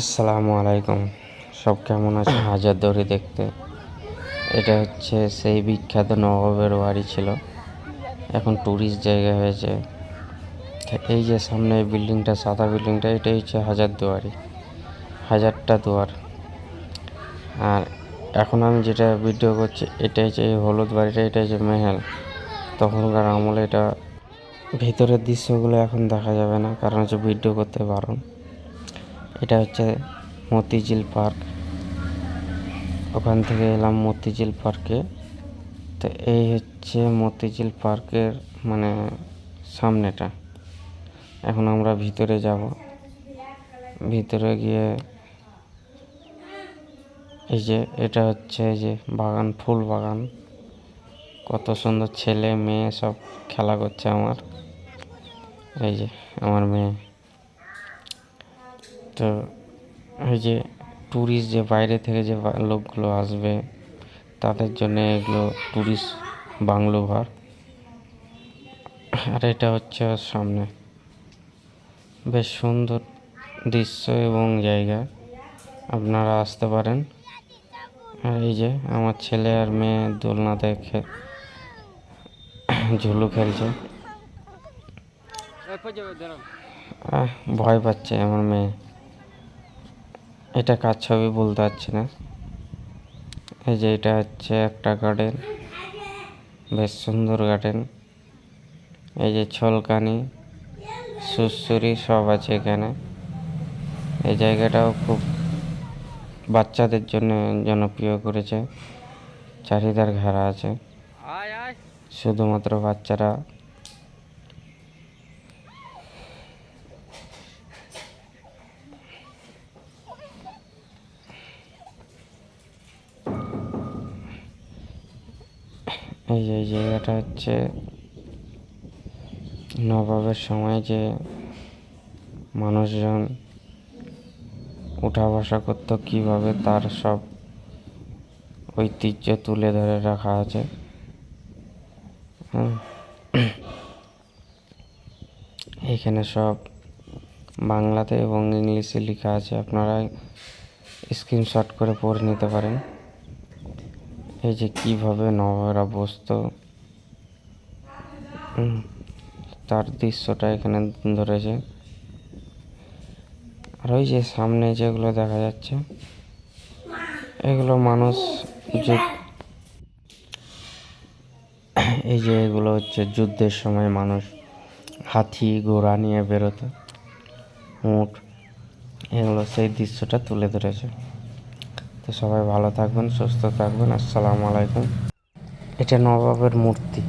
আসসালামু আলাইকুম। সব কেমন আছে হাজার দড়ি দেখতে। এটা হচ্ছে সেই বিখ্যাত নবাবের বাড়ি ছিল। এখন ট্যুরিস্ট জায়গা হয়েছে। এই যে সামনে এই বিল্ডিংটা সাদা বিল্ডিংটা এটাই হচ্ছে হাজার দুয়ারি। হাজারটা দুয়ার। আর এখন আমি যেটা ভিডিও করছি এটা হচ্ছে এই হলুদ বাড়িটা এটা হচ্ছে মেহেল। তখনকার আমলে এটা ভিতরের দৃশ্যগুলো এখন দেখা যাবে না কারণ হচ্ছে ভিডিও করতে বারণ। এটা হচ্ছে মতিঝিল পার্ক। ওখান থেকে এলাম মতিঝিল পার্কে। তো এই হচ্ছে মতিঝিল পার্কের মানে সামনেটা। এখন আমরা ভিতরে যাব। ভিতরে গিয়ে এই যে এটা হচ্ছে এই যে বাগান, ফুল বাগান। কত সুন্দর ছেলে, মেয়ে সব খেলা করছে আমার। এই যে আমার মেয়ে। তো এই যে ট্যুরিস্ট যে বাইরে থেকে যে লোকগুলো আসবে তাদের জন্য এগুলো ট্যুরিস্ট বাংলো ঘর। আর এটা হচ্ছে সামনে। বেশ সুন্দর দৃশ্য এবং জায়গা। আপনারা আসতে পারেন। আর এই যে আমার ছেলে আর মেয়ে দোলনাতে খে- ঝুলু খেলছে। ভয় পাচ্ছে আমার মেয়ে। এটা কার ছবি বলতে পারছি না। এই যে এটা হচ্ছে একটা গার্ডেন বেশ সুন্দর গার্ডেন এই যে ছলকানি সুসুরি সব আছে এখানে। এই জায়গাটাও খুব বাচ্চাদের জন্য জনপ্রিয় করেছে। চারিদার ঘেরা আছে। শুধুমাত্র বাচ্চারা এই যে জায়গাটা হচ্ছে নবাবের সময় যে মানুষজন উঠা বসা করতো, কীভাবে তার সব ঐতিহ্য তুলে ধরে রাখা আছে হুম। এখানে সব বাংলাতে এবং ইংলিশে লেখা আছে, আপনারা স্ক্রিনশট করে পড়ে নিতে পারেন এই যে কীভাবে নবাবরা বসতো? তার দৃশ্যটা এখানে ধরেছে। আর ওই যে সামনে যেগুলো দেখা যাচ্ছে, এগুলো মানুষ যুদ্ধ এই যে এগুলো হচ্ছে যুদ্ধের সময় মানুষ হাতি, ঘোড়া নিয়ে বেরোতো। উঁট, এগুলো সেই দৃশ্যটা তুলে ধরেছে। তো সবাই ভালো থাকবেন সুস্থ থাকবেন আসসালামু আলাইকুম। এটা নবাবের মূর্তি।